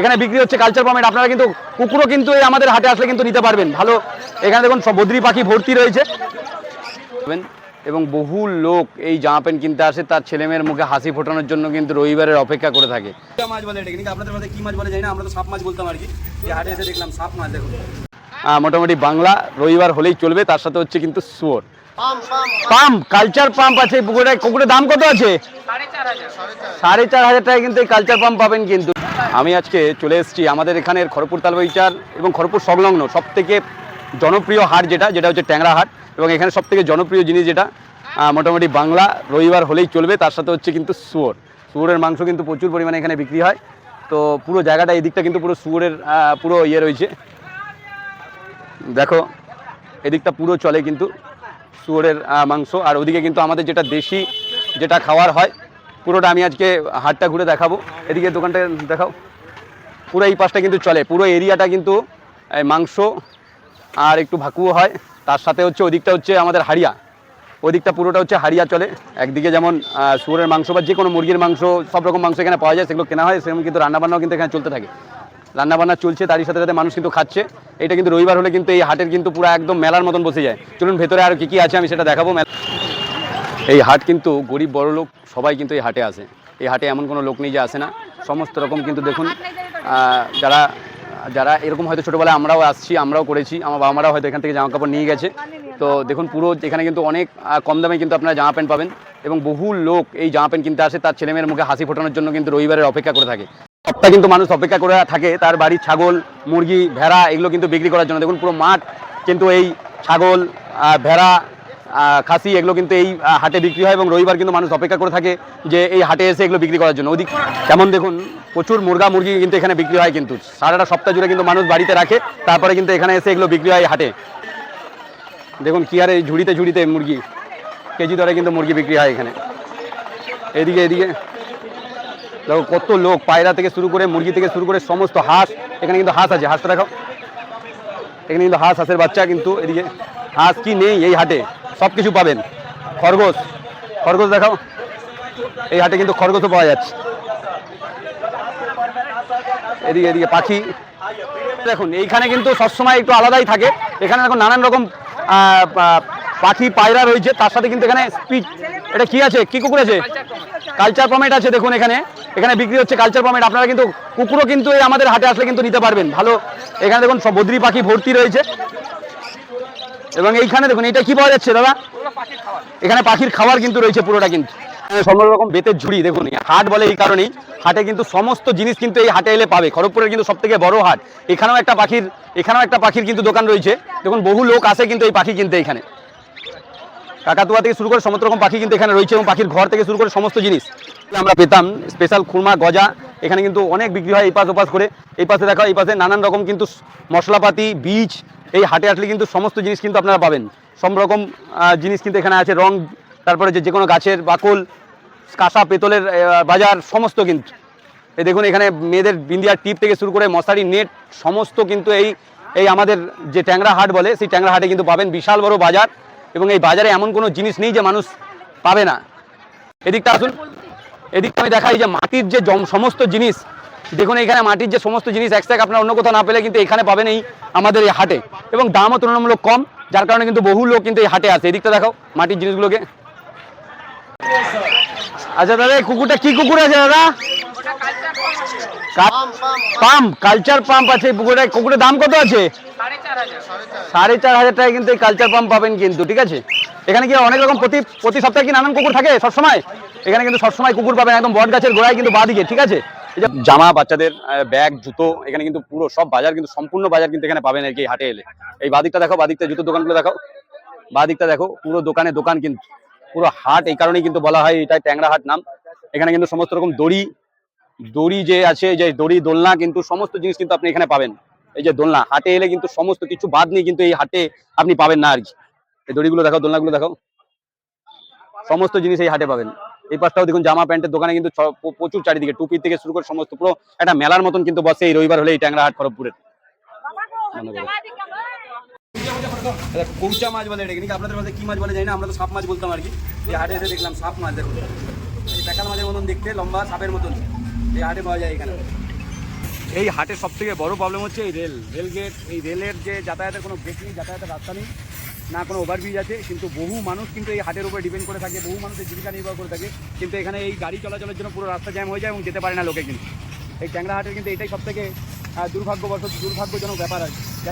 এখানে বিক্রি হচ্ছে কালচার পামেট আপনারা কিন্তু কুকুরও কিন্তু এই আমাদের হাটে আসলে কিন্তু নিতে পারবেন। ভালো। এখানে দেখুন সব বদ্রি পাখি ভর্তি রয়েছে। এবং বহু লোক এই জামা প্যান্ট কিনতে আসে তার ছেলেমেয়ের মুখে হাসি ফোটানোর জন্য কিন্তু রবিবারের অপেক্ষা করে থাকে। মাছ বলে এটা কিন্তু আপনাদের কি মাছ বলে জানি না আমরা তো সাপ মাছ বলতাম আর কি। হাটে এসে দেখলাম সাপ মাছ দেখুন। আহ, মোটামুটি বাংলা রবিবার হলেই চলবে তার সাথে হচ্ছে কিন্তু শুয়োর। পাম্প কালচার পাম্প আছে পুকুরে কুকুরের দাম কত আছে? সাড়ে চার হাজার টাকায় কিন্তু এই কালচার পাম্প পাবেন কিন্তু। আমি আজকে চলে এসেছি আমাদের এখানের খড়পুর তালবাইচার এবং খড়পুর সংলগ্ন সব থেকে জনপ্রিয় হাট যেটা যেটা হচ্ছে ট্যাংরা হাট এবং এখানে সব থেকে জনপ্রিয় জিনিস যেটা মোটামুটি বাংলা রবিবার হলেই চলবে, তার সাথে হচ্ছে কিন্তু শুয়োর। শুয়োরের মাংস কিন্তু প্রচুর পরিমাণে এখানে বিক্রি হয়। তো পুরো জায়গাটা, এই দিকটা কিন্তু পুরো শুয়োরের পুরো ইয়ে রয়েছে। দেখো, এদিকটা পুরো চলে কিন্তু শুয়োরের মাংস। আর ওদিকে কিন্তু আমাদের যেটা দেশি যেটা খাওয়ার হয় পুরোটা আমি আজকে হাটটা ঘুরে দেখাবো। এদিকে দোকানটা দেখাও। পুরো এই পাশটা কিন্তু চলে। পুরো এরিয়াটা কিন্তু মাংস আর একটু ভাকুও হয়। তার সাথে হচ্ছে ওদিকটা হচ্ছে আমাদের হাড়িয়া। ওদিকটা পুরোটা হচ্ছে হাড়িয়া চলে। একদিকে যেমন শুয়োরের মাংস বা যে কোনো মুরগির মাংস, সব রকম মাংস এখানে পাওয়া যায়, সেগুলো কেনা হয়, সেরকম কিন্তু রান্নাবান্নাও কিন্তু এখানে চলতে থাকে। রান্নাবান্না চলছে, তারই সাথে সাথে মানুষ কিন্তু খাচ্ছে। এটা কিন্তু রবিবার হলে কিন্তু এই হাটের কিন্তু পুরো একদম মেলার মতন বসে যায়। চলুন, ভেতরে আর কি কি আছে আমি সেটা দেখাবো। মেলা এই হাট কিন্তু গরিব বড় লোক সবাই কিন্তু এই হাটে আসে। এই হাটে এমন কোনো লোক নেই যে আসে না। সমস্ত রকম কিন্তু দেখুন যারা যারা এরকম হয়তো ছোটোবেলায় আমরাও আসছি, আমরাও করেছি, আমার বাবা মারাও হয়তো এখান থেকে জামা কাপড় নিয়ে গেছে। তো দেখুন, পুরো এখানে কিন্তু অনেক কম দামে কিন্তু আপনারা জামা প্যান্ট পাবেন এবং বহু লোক এই জামা প্যান্ট কিনতে আসে, তার ছেলেমেয়ের মুখে হাসি ফোটানোর জন্য কিন্তু রবিবারের অপেক্ষা করে থাকে। সপ্তাহে কিন্তু মানুষ অপেক্ষা করে থাকে, তার বাড়ির ছাগল, মুরগি, ভেড়া, এগুলো কিন্তু বিক্রি করার জন্য। দেখুন, পুরো মাঠ কিন্তু এই ছাগল ভেড়া খাসি, এগুলো কিন্তু এই হাটে বিক্রি হয় এবং রবিবার কিন্তু মানুষ অপেক্ষা করে থাকে যে এই হাটে এসে এগুলো বিক্রি করার জন্য। ওদিক যেমন দেখুন, প্রচুর মুরগা মুরগি কিন্তু এখানে বিক্রি হয় কিন্তু। সারাটা সপ্তাহ জুড়ে কিন্তু মানুষ বাড়িতে রাখে, তারপরে কিন্তু এখানে এসে এগুলো বিক্রি হয় হাটে। দেখুন কি আর এই ঝুড়িতে ঝুড়িতে মুরগি, কেজি দরে কিন্তু মুরগি বিক্রি হয় এখানে। এদিকে এদিকে। দেখো কত লোক, পায়রা থেকে শুরু করে মুরগি থেকে শুরু করে সমস্ত হাঁস, এখানে কিন্তু হাঁস আছে। হাঁসটা দেখাও। এখানে কিন্তু হাঁস, হাঁসের বাচ্চা কিন্তু এদিকে। হাঁস কি নেই এই হাটে? সব কিছু পাবেন। খরগোশ। খরগোশ দেখাও। এই হাটে কিন্তু খরগোশও পাওয়া যাচ্ছে। এদিকে এদিকে পাখি। দেখুন, এইখানে কিন্তু সবসময় একটু আলাদাই থাকে। এখানে দেখুন, নানান রকম পাখি পায়রা রয়েছে। তার সাথে কিন্তু এখানে স্পিচ এটা কি আছে? কি কুকুর আছে? কালচার পমেট আছে, দেখুন এখানে। এখানে বিক্রি হচ্ছে কালচার পমেট। আপনারা কিন্তু কুকুরও কিন্তু এই আমাদের হাটে আসলে কিন্তু নিতে পারবেন। ভালো। এখানে দেখুন সব বদ্রি পাখি ভর্তি রয়েছে। এবং এইখানে দেখুন এটা কি পাওয়া যাচ্ছে দাদা? এখানে পাখির খাবার কিন্তু রয়েছে পুরোটা কিন্তু। সমস্ত রকম বেতের ঝুড়ি দেখুন হাট বলে এই কারণেই। হাটে কিন্তু সমস্ত জিনিস কিন্তু এই হাটে এলে পাবে। খড়গপুরের কিন্তু সব থেকে বড় হাট। এখানেও একটা পাখির এখানেও একটা পাখির কিন্তু দোকান রয়েছে। দেখুন বহু লোক আসে কিন্তু এই পাখি কিনতে এখানে। কাকাতুয়া থেকে শুরু করে সমস্ত রকম পাখি কিন্তু এখানে রয়েছে এবং পাখির ঘর থেকে শুরু করে সমস্ত জিনিস। আমরা পেতাম স্পেশাল খুরমা গজা এখানে কিন্তু অনেক বিক্রি হয় এই পাশ ওপাশ করে। এই পাশে দেখা, এই পাশে নানান রকম কিন্তু মশলাপাতি, বীজ, এই হাটে আসলে কিন্তু সমস্ত জিনিস কিন্তু আপনারা পাবেন। সব রকম জিনিস কিন্তু এখানে আছে, রং, তারপরে যে যে কোনো গাছের বাকল, কাঁসা, পেতলের বাজার, সমস্ত কিন্তু। এই দেখুন, এখানে মেয়েদের বিন্দিয়ার টিপ থেকে শুরু করে মশারি, নেট, সমস্ত কিন্তু এই এই আমাদের যে ট্যাংরা হাট বলে, সেই ট্যাংরা হাটে কিন্তু পাবেন বিশাল বড় বাজার। এবং এই বাজারে এমন কোনো জিনিস নেই যে মানুষ পাবে না। এদিকটা আসুন। এদিকটা আমি দেখাই যে মাটির যে সমস্ত জিনিস দেখুন এখানে মাটির যে সমস্ত জিনিস একসাথে আপনার অন্য কোথাও না পেলে কিন্তু এখানে পাবেন এই আমাদের এই হাটে। এবং দামও তুলনামূলক কম যার কারণে কিন্তু বহু লোক কিন্তু এই হাটে আসে। এদিকটা দেখাও মাটির জিনিসগুলোকে। আচ্ছা দাদা এই কুকুরটা কি কুকুর আছে দাদা? পাম্প কালচার পাম্প আছে এই পুকুরে কুকুরের দাম কত আছে? সাড়ে চার হাজার টাকায় কিন্তু এই কালচার পাম্প পাবেন কিন্তু ঠিক আছে? এখানে কি অনেক রকম প্রতি প্রতি সপ্তাহে কি নানান কুকুর থাকে সবসময়? এখানে কিন্তু সবসময় কুকুর পাবেন, একদম বট গাছের গোড়ায় কিন্তু বাদিকে, ঠিক আছে? জামা, বাচ্চাদের ব্যাগ, জুতো, এখানে কিন্তু পুরো সব বাজার কিন্তু, সম্পূর্ণ বাজার কিন্তু এখানে পাবেন আর কি হাটে এলে। এই বাদিকটা দেখো, বাদিকটা জুতো দোকানগুলো দেখো বাদিকটা দেখো, পুরো দোকানে দোকান কিন্তু, পুরো হাট, এই কারণেই কিন্তু বলা হয় এটা ট্যাংরা হাট নাম। এখানে কিন্তু সমস্ত রকম দড়ি দড়ি যে আছে, যে দড়ি, দোলনা কিন্তু সমস্ত জিনিস কিন্তু আপনি এখানে পাবেন। এই যে দোলনা, হাটে এলে কিন্তু সমস্ত কিছু বাদ নিয়ে কিন্তু এই হাটে আপনি পাবেন না আর কি। এই দড়িগুলো দেখো দোলনাগুলো দেখো সমস্ত জিনিস এই হাটে পাবেন। এই পাশটাও দেখুন জামা প্যান্টের দোকানে কিন্তু প্রচুর চারিদিকে টুপি থেকে শুরু করে সমস্ত পুরো একটা মেলার মতন কিন্তু বসে এই রবিবার হলে এই ট্যাংরা হাট খড়গপুরের। এটা কৌচা মাছ বলে এটা কিন্তু আপনাদের মধ্যে কি মাছ বলে জানি না আমরা তো সাপ মাছ বলতাম আর কি। এই হাটে এসে দেখলাম সাপ মাছ দেখুন। এই প্যাকাল মাছের মতন দেখতে লম্বা সাপের মতন। এই হাটে পাওয়া যায় এখানে। এই হাটের সব থেকে বড় প্রবলেম হচ্ছে এই রেল। রেল গেট এই রেলের যে যাতায়াতের কোনো গেট নেই যাতায়াতের রাস্তা নেই। না কোনো ওভারব্রিজ আছে, কিন্তু বহু মানুষ কিন্তু এই হাটের উপরে ডিপেন্ড করে থাকে, বহু মানুষের জীবিকা নির্ভর করে থাকে কিন্তু এখানে এই গাড়ি চলাচলের জন্য পুরো রাস্তা জ্যাম হয়ে যায় এবং যেতে পারে না লোকে কিন্তু এই ট্যাংরা হাটের কিন্তু এটাই সবথেকে দুর্ভাগ্যবশত দুর্ভাগ্যজনক ব্যাপার কি।